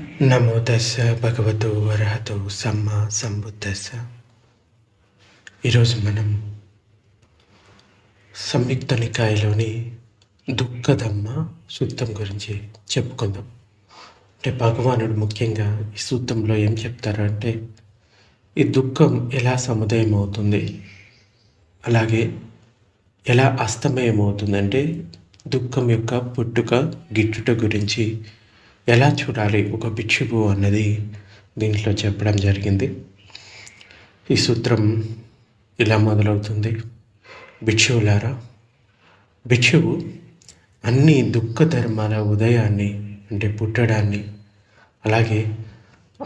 నమో దశ భగవతు వరహతు సమ్మ సంబుద్ధస్స ఈరోజు మనం సంయుక్త నికాయలోని దుఃఖదమ్మ సూత్రం గురించి చెప్పుకుందాం. అంటే భగవానుడు ముఖ్యంగా ఈ సూత్రంలో ఏం చెప్తారు అంటే ఈ దుఃఖం ఎలా సముదయం అవుతుంది అలాగే ఎలా అస్తమయం అవుతుందంటే దుఃఖం యొక్క పుట్టుక గిట్టుట గురించి ఎలా చూడాలి? ఒక భిక్షువు అన్నది దీంట్లో చెప్పడం జరిగింది. ఈ సూత్రం ఇలా మొదలవుతుంది. భిక్షువులారా భిక్షువు అన్ని దుఃఖ ధర్మాల ఉదయాన్ని అంటే పుట్టడాన్ని అలాగే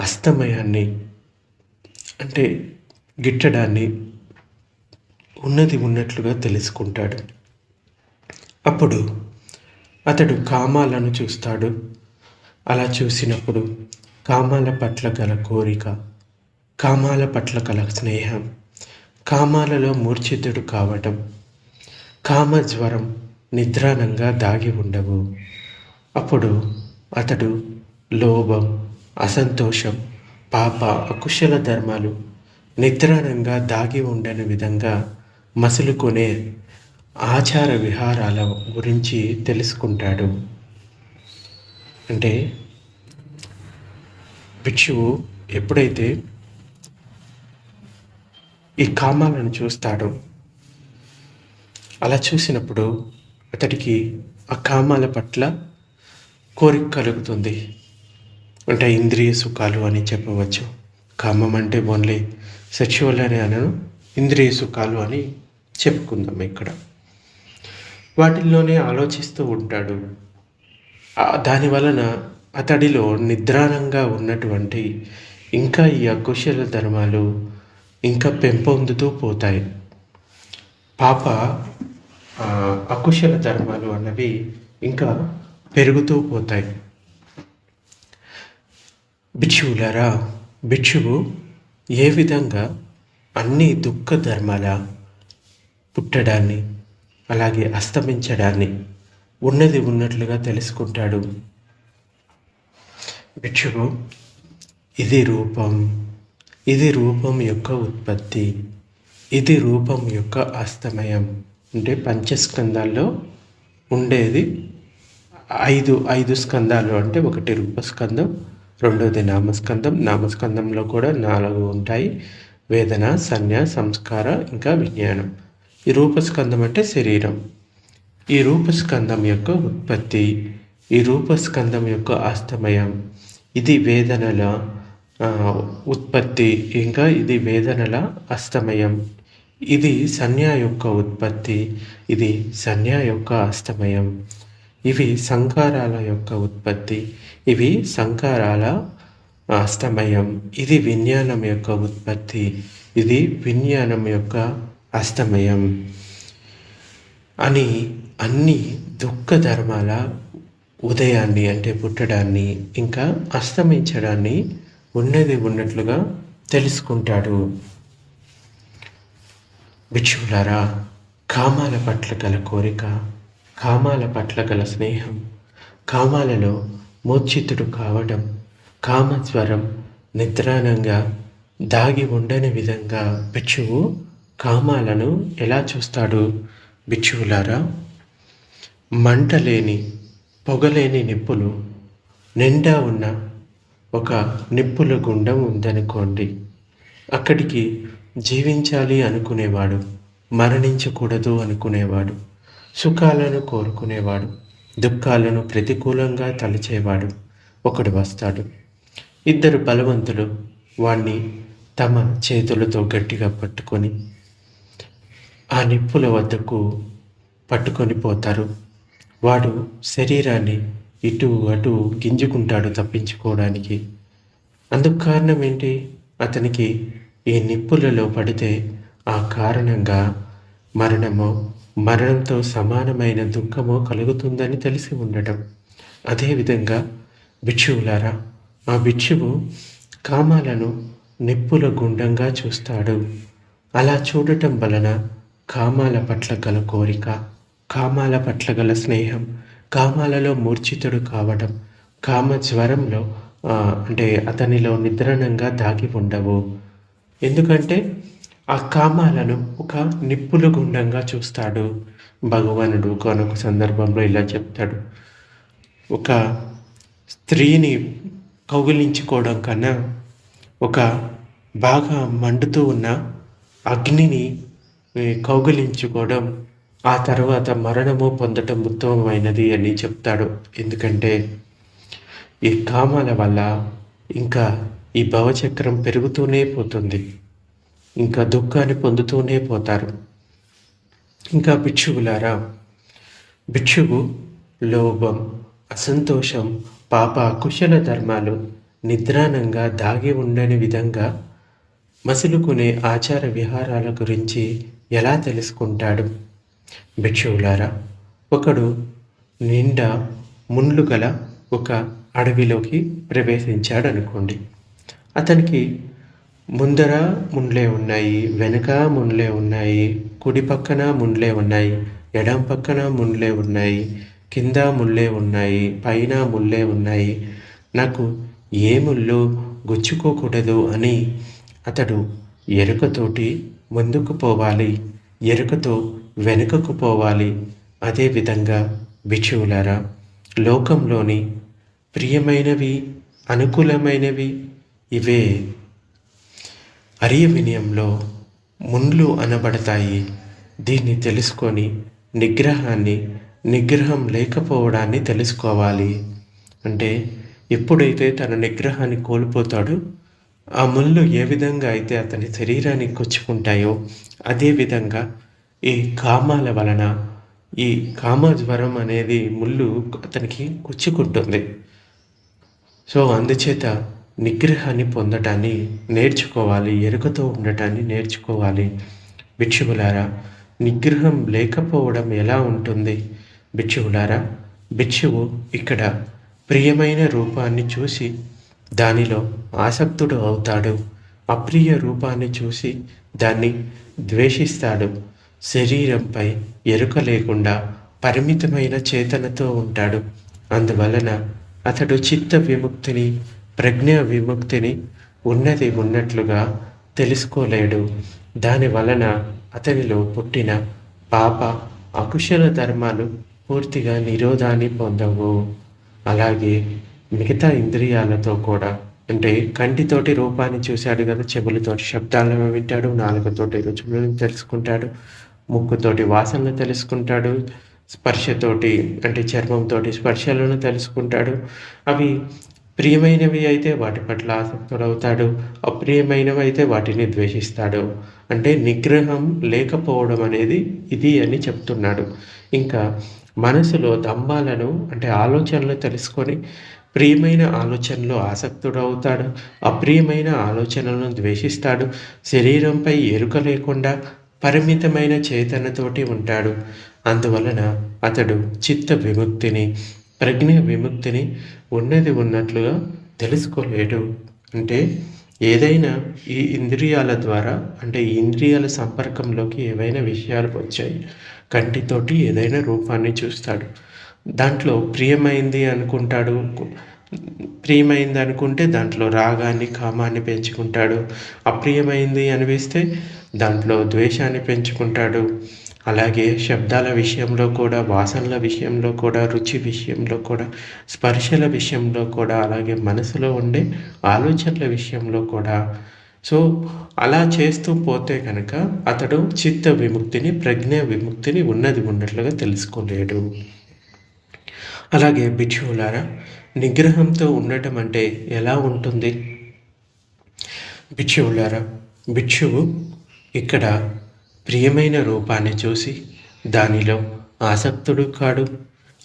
అస్తమయాన్ని అంటే గిట్టడాన్ని ఉన్నది ఉన్నట్లుగా తెలుసుకుంటాడు. అప్పుడు అతడు కామాలను చూస్తాడు. అలా చూసినప్పుడు కామాల పట్ల గల కోరిక కామాల పట్ల గల స్నేహం కామాలలో మూర్ఛితుడు కావటం కామజ్వరం నిద్రానంగా దాగి ఉండవు. అప్పుడు అతడు లోభం అసంతోషం పాప అకుశల ధర్మాలు నిద్రానంగా దాగి ఉండని విధంగా మసులుకొనే ఆచార విహారాల గురించి తెలుసుకుంటాడు. అంటే భిక్షువు ఎప్పుడైతే ఈ కామాలను చూస్తాడో అలా చూసినప్పుడు అతడికి ఆ కామాల పట్ల కోరిక కలుగుతుంది. అంటే ఇంద్రియ సుఖాలు అని చెప్పవచ్చు. కామం అంటే ఓన్లీ సెక్షువల్ అని అనను ఇంద్రియ సుఖాలు అని చెప్పుకుందాం ఇక్కడ. వాటిల్లోనే ఆలోచిస్తూ ఉంటాడు. దాని వలన అతడిలో నిద్రానంగా ఉన్నటువంటి ఇంకా ఈ అకుశల ధర్మాలు ఇంకా పెంపొందుతూ పోతాయి. పాప అకుశల ధర్మాలు అన్నవి ఇంకా పెరుగుతూ పోతాయి. భిక్షువులరా భిక్షువు ఏ విధంగా అన్ని దుఃఖ ధర్మాల పుట్టడాన్ని అలాగే అస్తమించడాన్ని ఉన్నది ఉన్నట్లుగా తెలుసుకుంటాడు. భిక్షువు ఇది రూపం ఇది రూపం యొక్క ఉత్పత్తి ఇది రూపం యొక్క అస్తమయం. అంటే పంచస్కందాల్లో ఉండేది ఐదు ఐదు స్కందాలు. అంటే ఒకటి రూపస్కందం రెండోది నామస్కందం. నామస్కందంలో కూడా నాలుగు ఉంటాయి. వేదన సన్య సంస్కార ఇంకా విజ్ఞానం. ఈ రూపస్కందం అంటే శరీరం. ఈ రూపస్కందం యొక్క ఉత్పత్తి ఈ రూపస్కందం యొక్క అస్తమయం. ఇది వేదనల ఉత్పత్తి. ఇంకా ఇది వేదనల అస్తమయం. ఇది సన్యా యొక్క ఉత్పత్తి. ఇది సన్యా యొక్క అస్తమయం. ఇవి సంకారాల యొక్క ఉత్పత్తి. ఇవి సంకారాల అస్తమయం. ఇది విజ్ఞానం యొక్క ఉత్పత్తి. ఇది విజ్ఞానం యొక్క అస్తమయం. అని అన్ని దుఃఖ ధర్మాల ఉదయాన్ని అంటే పుట్టడాన్ని ఇంకా అస్తమించడాన్ని ఉన్నది ఉన్నట్లుగా తెలుసుకుంటాడు. భిక్షువులారా కామాల పట్ల గల కోరిక కామాల పట్ల గల స్నేహం కామాలలో మోచితుడు కావడం కామస్వరం నిద్రానంగా దాగి ఉండని విధంగా భిక్షువు కామాలను ఎలా చూస్తాడు? భిక్షువులారా మంటలేని పొగలేని నిప్పులు నిండా ఉన్న ఒక నిప్పుల గుండం ఉందనుకోండి. అక్కడికి జీవించాలి అనుకునేవాడు మరణించకూడదు అనుకునేవాడు సుఖాలను కోరుకునేవాడు దుఃఖాలను ప్రతికూలంగా తలచేవాడు ఒకడు వస్తాడు. ఇద్దరు బలవంతులు వాణ్ణి తమ చేతులతో గట్టిగా పట్టుకొని ఆ నిప్పుల వద్దకు పట్టుకొని పోతారు. వాడు శరీరాన్ని ఇటు అటు గింజుకుంటాడు తప్పించుకోవడానికి. అందుకు కారణం ఏంటి? అతనికి ఈ నిప్పులలో పడితే ఆ కారణంగా మరణమో మరణంతో సమానమైన దుఃఖమో కలుగుతుందని తెలిసి ఉండటం. అదేవిధంగా భిక్షువులారా ఆ భిక్షువు కామాలను నిప్పుల గుండంగా చూస్తాడు. అలా చూడటం వలన కామాల పట్ల గల కోరిక కామాల పట్ల గల స్నేహం కామాలలో మూర్ఛితుడు కావడం కామ జ్వరంలో అంటే అతనిలో నిద్రణంగా దాగి ఉండవు. ఎందుకంటే ఆ కామాలను ఒక నిప్పులు గుండంగా చూస్తాడు. భగవానుడు కొనొక సందర్భంలో ఇలా చెప్తాడు. ఒక స్త్రీని కౌగిలించుకోవడం కన్నా ఒక బాగా మండుతూ ఉన్న అగ్నిని కౌగిలించుకోవడం ఆ తర్వాత మరణము పొందటం ఉత్తమమైనది అని చెప్తాడు. ఎందుకంటే ఈ కామాల వల్ల ఇంకా ఈ భవచక్రం పెరుగుతూనే పోతుంది. ఇంకా దుఃఖాన్ని పొందుతూనే పోతారు. ఇంకా భిక్షువులారా భిక్షువు లోభం అసంతోషం పాప కుశల ధర్మాలు నిద్రానంగా దాగి ఉండని విధంగా మసులుకునే ఆచార విహారాల గురించి ఎలా తెలుసుకుంటాడు? భిక్షువులారా ఒకడు నిండా ముండ్లు గల ఒక అడవిలోకి ప్రవేశించాడు అనుకోండి అతనికి ముందర ముండ్లే ఉన్నాయి వెనుక ముండ్లే ఉన్నాయి కుడి పక్కన ముండ్లే ఉన్నాయి ఎడం పక్కన ముండ్లే ఉన్నాయి కింద ముళ్ళే ఉన్నాయి పైన ముళ్ళే ఉన్నాయి. నాకు ఏ ముళ్ళు గుచ్చుకోకూడదు అని అతడు ఎరుకతోటి ముందుకు పోవాలి. ఎరుకతో వెనుకకు పోవాలి. అదేవిధంగా బిచువులారా లోకంలోని ప్రియమైనవి అనుకూలమైనవి ఇవే. అరియ వినయంలో ముండ్లు అనబడతాయి. దీన్ని తెలుసుకొని నిగ్రహాన్ని నిగ్రహం లేకపోవడాన్ని తెలుసుకోవాలి. అంటే ఎప్పుడైతే తన నిగ్రహాన్ని కోల్పోతాడో ఆ ముళ్ళు ఏ విధంగా అయితే అతని శరీరానికి కొచ్చుకుంటాయో అదేవిధంగా ఈ కామాల వలన ఈ కామజ్వరం అనేది ముళ్ళు అతనికి కుచ్చుకుంటుంది సో అందుచేత నిగ్రహాన్ని పొందటాన్ని నేర్చుకోవాలి ఎరుకతో ఉండటాన్ని నేర్చుకోవాలి. భిక్షువులారా నిగ్రహం లేకపోవడం ఎలా ఉంటుంది? భిక్షువులారా భిక్షువు ఇక్కడ ప్రియమైన రూపాన్ని చూసి దానిలో ఆసక్తుడు అవుతాడు. అప్రియ రూపాన్ని చూసి దాన్ని ద్వేషిస్తాడు. శరీరంపై ఎరుక లేకుండా పరిమితమైన చేతనతో ఉంటాడు. అందువలన అతడు చిత్త విముక్తిని ప్రజ్ఞ విముక్తిని ఉన్నది ఉన్నట్లుగా తెలుసుకోలేడు. దాని వలన అతనిలో పుట్టిన పాప అకుశల ధర్మాలు పూర్తిగా నిరోధాన్ని పొందవు. అలాగే మిగతా ఇంద్రియాలతో కూడా. అంటే కంటితోటి రూపాన్ని చూశాడు కదా చెవులతోటి శబ్దాలను వింటాడు నాలుగుతోటి రుచులను తెలుసుకుంటాడు. ముక్కుతోటి వాసనలు తెలుసుకుంటాడు స్పర్శతోటి అంటే చర్మంతో స్పర్శలను తెలుసుకుంటాడు. అవి ప్రియమైనవి అయితే వాటి పట్ల ఆసక్తుడవుతాడు అప్రియమైనవి అయితే వాటిని ద్వేషిస్తాడు. అంటే నిగ్రహం లేకపోవడం అనేది ఇది అని చెప్తున్నాడు. ఇంకా మనసులో దంభాలను అంటే ఆలోచనలు తెలుసుకొని ప్రియమైన ఆలోచనలో ఆసక్తుడవుతాడు అప్రియమైన ఆలోచనలను ద్వేషిస్తాడు. శరీరంపై ఎరుక లేకుండా పరిమితమైన చేతనతోటి ఉంటాడు. అందువలన అతడు చిత్త విముక్తిని ప్రజ్ఞ విముక్తిని ఉన్నది ఉన్నట్లుగా తెలుసుకోలేడు. అంటే ఏదైనా ఈ ఇంద్రియాల ద్వారా అంటే ఈ ఇంద్రియాల సంపర్కంలోకి ఏవైనా విషయాలు వచ్చాయి కంటితోటి ఏదైనా రూపాన్ని చూస్తాడు. దాంట్లో ప్రియమైంది అనుకుంటాడు ప్రియమైంది అనుకుంటే దాంట్లో రాగాన్ని కామాన్ని పెంచుకుంటాడు. అప్రియమైంది అనిపిస్తే దాంట్లో ద్వేషాన్ని పెంచుకుంటాడు. అలాగే శబ్దాల విషయంలో కూడా వాసనల విషయంలో కూడా రుచి విషయంలో కూడా స్పర్శల విషయంలో కూడా అలాగే మనసులో ఉండే ఆలోచనల విషయంలో కూడా. సో అలా చేస్తూ పోతే కనుక అతడు చిత్త విముక్తిని ప్రజ్ఞ విముక్తిని ఉన్నది ఉన్నట్లుగా తెలుసుకోలేడు అలాగే భిక్షువులారా నిగ్రహంతో ఉండటం అంటే ఎలా ఉంటుంది? భిక్షువులారా భిక్షువు ఇక్కడ ప్రియమైన రూపాన్ని చూసి దానిలో ఆసక్తుడు కాడు.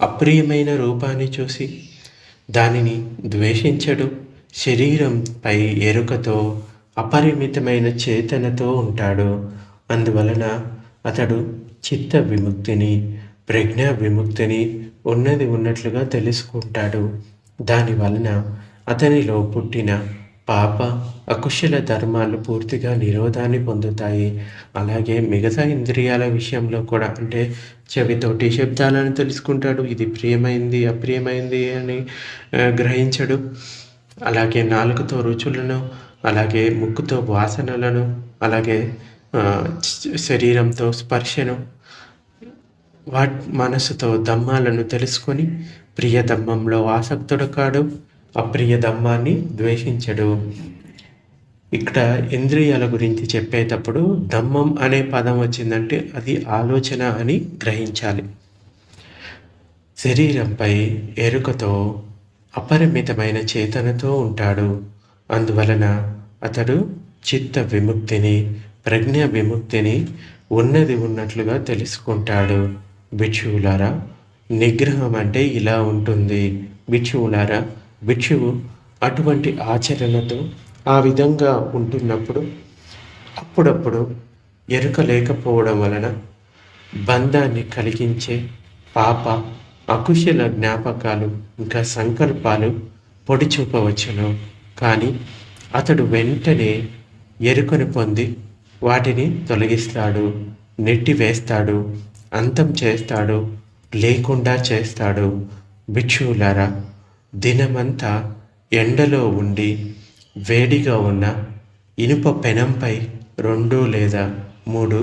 అప్రియమైన రూపాన్ని చూసి దానిని ద్వేషించడు. శరీరంపై ఎరుకతో అపరిమితమైన చేతనతో ఉంటాడు. అందువలన అతడు చిత్త విముక్తిని ప్రజ్ఞా విముక్తిని ఉన్నది ఉన్నట్లుగా తెలుసుకుంటాడు. దాని వలన అతనిలో పుట్టిన పాప అకుశల ధర్మాలు పూర్తిగా నిరోధాన్ని పొందుతాయి. అలాగే మిగతా ఇంద్రియాల విషయంలో కూడా అంటే చెవితోటి శబ్దాలను తెలుసుకుంటాడు. ఇది ప్రియమైంది అప్రియమైంది అని గ్రహించడు. అలాగే నాలుగుతో రుచులను అలాగే ముక్కుతో వాసనలను అలాగే శరీరంతో స్పర్శను వాట్ మనసుతో దమ్మాలను తెలుసుకొని ప్రియ దమ్మంలో ఆసక్తుడు కాడు అప్రియ దమ్మాన్ని ద్వేషించడు. ఇక్కడ ఇంద్రియాల గురించి చెప్పేటప్పుడు దమ్మం అనే పదం వచ్చిందంటే అది ఆలోచన అని గ్రహించాలి. శరీరంపై ఎరుకతో అపరిమితమైన చేతనతో ఉంటాడు. అందువలన అతడు చిత్త విముక్తిని ప్రజ్ఞ విముక్తిని ఉన్నది ఉన్నట్లుగా తెలుసుకుంటాడు. భిక్షువులారా నిగ్రహం అంటే ఇలా ఉంటుంది. భిక్షువులారా భిక్షువు అటువంటి ఆచరణతో ఆ విధంగా ఉంటున్నప్పుడు అప్పుడప్పుడు ఎరుక లేకపోవడం వలన బంధాన్ని కలిగించే పాప అకుశల జ్ఞాపకాలు ఇంకా సంకల్పాలు పొడి చూపవచ్చును. కానీ అతడు వెంటనే ఎరుకను పొంది వాటిని తొలగిస్తాడు నెట్టివేస్తాడు అంతం చేస్తాడు లేకుండా చేస్తాడు. భిక్షువులారా దినమంతా ఎండలో ఉండి వేడిగా ఉన్న ఇనుప పెనంపై రెండు లేదా మూడు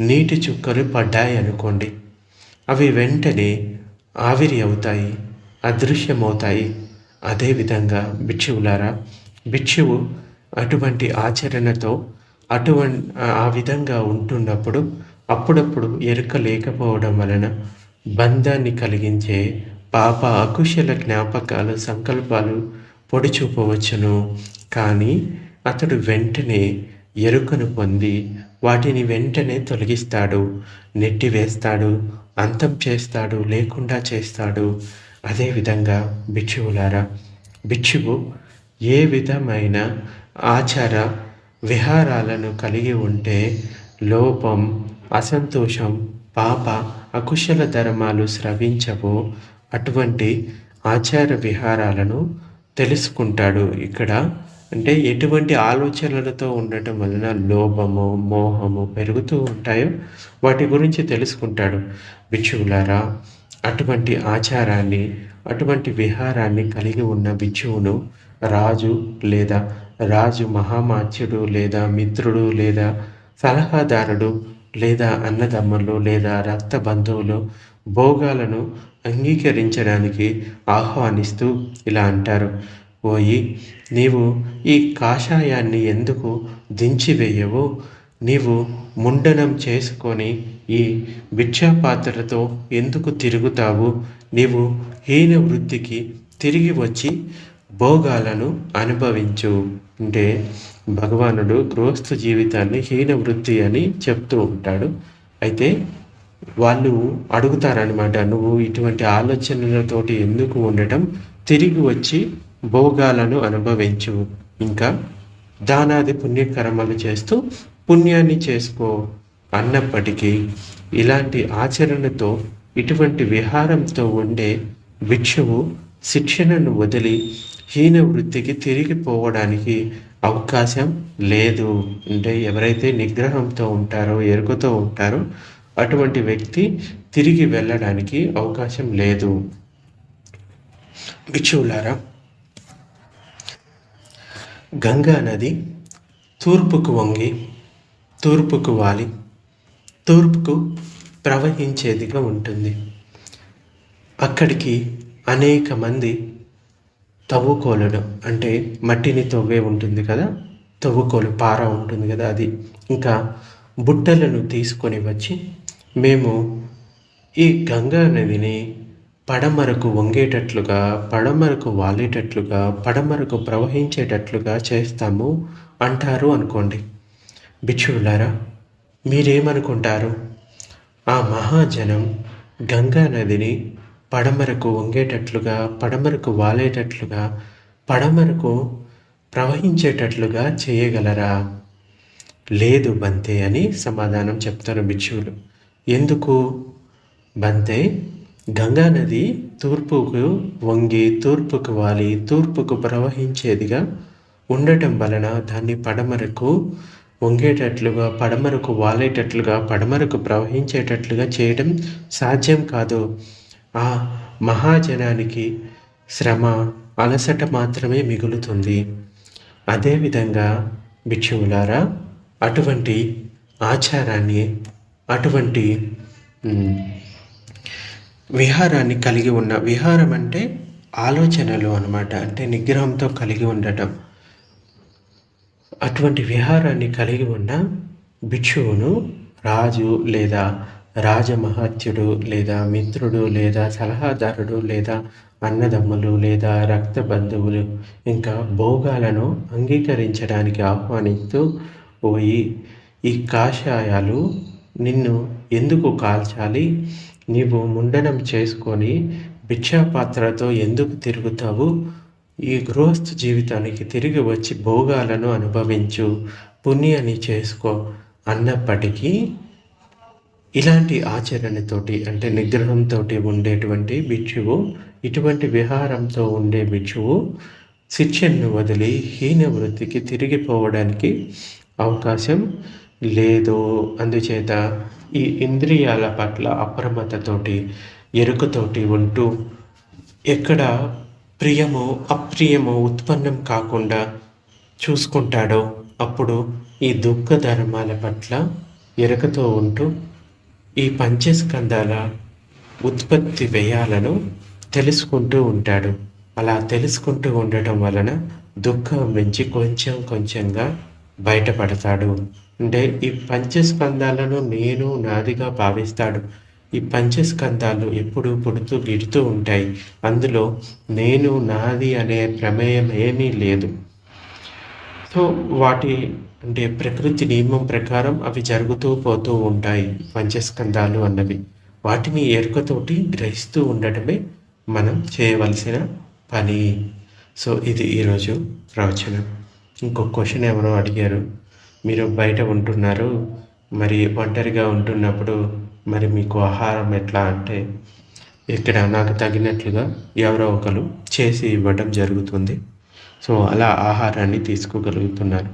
నీటి చుక్కలు పడ్డాయి అనుకోండి అవి వెంటనే ఆవిరి అవుతాయి అదృశ్యమవుతాయి. అదేవిధంగా భిక్షువులారా భిక్షువు అటువంటి ఆచరణతో అటువంటి ఆ విధంగా ఉంటున్నప్పుడు అప్పుడప్పుడు ఎరుక లేకపోవడం వలన బంధాన్ని కలిగించే పాప అకుశల జ్ఞాపకాలు సంకల్పాలు పొడి చూపవచ్చును. కానీ అతడు వెంటనే ఎరుకను పొంది వాటిని వెంటనే తొలగిస్తాడు. నెట్టివేస్తాడు అంతం చేస్తాడు లేకుండా చేస్తాడు. అదేవిధంగా భిక్షువులారా భిక్షువు ఏ విధమైన ఆచార విహారాలను కలిగి ఉంటే లోపం అసంతోషం పాప అకుశల ధర్మాలు స్రవించవో. అటువంటి ఆచార విహారాలను తెలుసుకుంటాడు. ఇక్కడ అంటే ఎటువంటి ఆలోచనలతో ఉండటం వలన లోభము మోహము పెరుగుతూ ఉంటాయో వాటి గురించి తెలుసుకుంటాడు. భిక్షువులారా అటువంటి ఆచారాన్ని అటువంటి విహారాన్ని కలిగి ఉన్న భిక్షువును రాజు లేదా రాజు మహామాత్యుడు లేదా మిత్రుడు లేదా సలహాదారుడు లేదా అన్నదమ్ములు లేదా రక్త బంధువులు భోగాలను అంగీకరించడానికి ఆహ్వానిస్తూ ఇలా అంటారు. ఓయి నీవు ఈ కాషాయాన్ని ఎందుకు దించివేయవు? నీవు ముండనం చేసుకొని ఈ భిక్షాపాత్రతో ఎందుకు తిరుగుతావు? నీవు హీన వృత్తికి తిరిగి వచ్చి భోగాలను అనుభవించు. అంటే భగవానుడు గృహస్థ జీవితాన్ని హీన వృత్తి అని చెప్తూ ఉంటాడు. అయితే వాళ్ళు అడుగుతారనమాట నువ్వు ఇటువంటి ఆలోచనలతోటి ఎందుకు ఉండటం? తిరిగి వచ్చి భోగాలను అనుభవించు. ఇంకా దానాది పుణ్యకర్మలు చేస్తూ పుణ్యాన్ని చేసుకో. అన్నప్పటికీ ఇలాంటి ఆచరణతో ఇటువంటి విహారంతో ఉండే భిక్షువు శిక్షణను వదిలి హీన వృత్తికి తిరిగిపోవడానికి అవకాశం లేదు. అంటే ఎవరైతే నిగ్రహంతో ఉంటారో ఎరుకతో ఉంటారో అటువంటి వ్యక్తి తిరిగి వెళ్ళడానికి అవకాశం లేదు. భిక్షువులారా గంగా నది తూర్పుకు వంగి తూర్పుకు వాలి తూర్పుకు ప్రవహించేదిగా ఉంటుంది. అక్కడికి అనేక మంది తవ్వుకోలను అంటే మట్టిని తవ్వే ఉంటుంది కదా తవ్వుకోలు పార ఉంటుంది కదా అది. ఇంకా బుట్టలను తీసుకొని వచ్చి మేము ఈ గంగా నదిని పడమరకు వంగేటట్లుగా పడమరకు వాలేటట్లుగా పడమరకు ప్రవహించేటట్లుగా చేస్తాము అంటారు అనుకోండి. భిక్షువులారా మీరేమనుకుంటారు? ఆ మహాజనం గంగా నదిని పడమరకు వంగేటట్లుగా పడమరకు వాలేటట్లుగా పడమరకు ప్రవహించేటట్లుగా చేయగలరా? లేదు బంతే అని సమాధానం చెప్తారు భిక్షువులు. ఎందుకు? బంతే గంగా నది తూర్పుకు వంగి తూర్పుకు వాలి తూర్పుకు ప్రవహించేదిగా ఉండటం వలన దాన్ని పడమరకు వంగేటట్లుగా పడమరకు వాలేటట్లుగా పడమరకు ప్రవహించేటట్లుగా చేయడం సాధ్యం కాదు. ఆ మహాజనానికి శ్రమ అలసట మాత్రమే మిగులుతుంది. అదేవిధంగా భిక్షువులారా అటువంటి ఆచారాన్ని అటువంటి విహారాన్ని కలిగి ఉన్న విహారం అంటే ఆలోచనలు అనమాట అంటే నిగ్రహంతో కలిగి ఉండటం. అటువంటి విహారాన్ని కలిగి ఉన్న భిక్షువును రాజు లేదా రాజమహత్యుడు లేదా మిత్రుడు లేదా సలహాదారుడు లేదా అన్నదమ్ములు లేదా రక్త బంధువులు ఇంకా భోగాలను అంగీకరించడానికి ఆహ్వానిస్తూ పోయి ఈ కాషాయాలు నిన్ను ఎందుకు కాల్చాలి? నీవు ముండనం చేసుకొని భిక్షాపాత్రతో ఎందుకు తిరుగుతావు? ఈ గృహస్థ జీవితానికి తిరిగి వచ్చి భోగాలను అనుభవించు పుణ్యాన్ని చేసుకో అన్నప్పటికీ ఇలాంటి ఆచరణతోటి అంటే నిగ్రహంతో ఉండేటువంటి భిక్షువు ఇటువంటి విహారంతో ఉండే భిక్షువు శిక్షను వదిలి హీన వృత్తికి తిరిగిపోవడానికి అవకాశం లేదు. అందుచేత ఈ ఇంద్రియాల పట్ల అప్రమత్తతోటి ఎరుకతోటి ఉంటూ ఎక్కడ ప్రియము అప్రియము ఉత్పన్నం కాకుండా చూసుకుంటాడో అప్పుడు ఈ దుఃఖ ధర్మాల పట్ల ఎరుకతో ఉంటూ ఈ పంచస్కందాల ఉత్పత్తి వ్యయాలను తెలుసుకుంటూ ఉంటాడు. అలా తెలుసుకుంటూ ఉండటం వలన దుఃఖం నుంచి కొంచెం కొంచెంగా బయటపడతాడు. అంటే ఈ పంచస్కందాలను నేను నాదిగా భావిస్తాడు ఈ పంచస్కందాలు ఎప్పుడు పుడుతూ గిడుతూ ఉంటాయి. అందులో నేను నాది అనే ప్రమేయం ఏమీ లేదు. సో వాటి అంటే ప్రకృతి నియమం ప్రకారం అవి జరుగుతూ పోతూ ఉంటాయి పంచస్కందాలు అన్నవి. వాటిని ఎరుకతోటి గ్రహిస్తూ ఉండటమే మనం చేయవలసిన పని. సో ఇది ఈరోజు ప్రవచనం. ఇంకొక క్వశ్చన్ ఎవరో అడిగారు. మీరు బయట ఉంటున్నారు మరి ఒంటరిగా ఉంటున్నప్పుడు మరి మీకు ఆహారం ఎట్లా అంటే ఇక్కడ నాకు తగినట్లుగా ఎవరో ఒకరు చేసి ఇవ్వడం జరుగుతుంది. సో అలా ఆహారాన్ని తీసుకోగలుగుతున్నారు.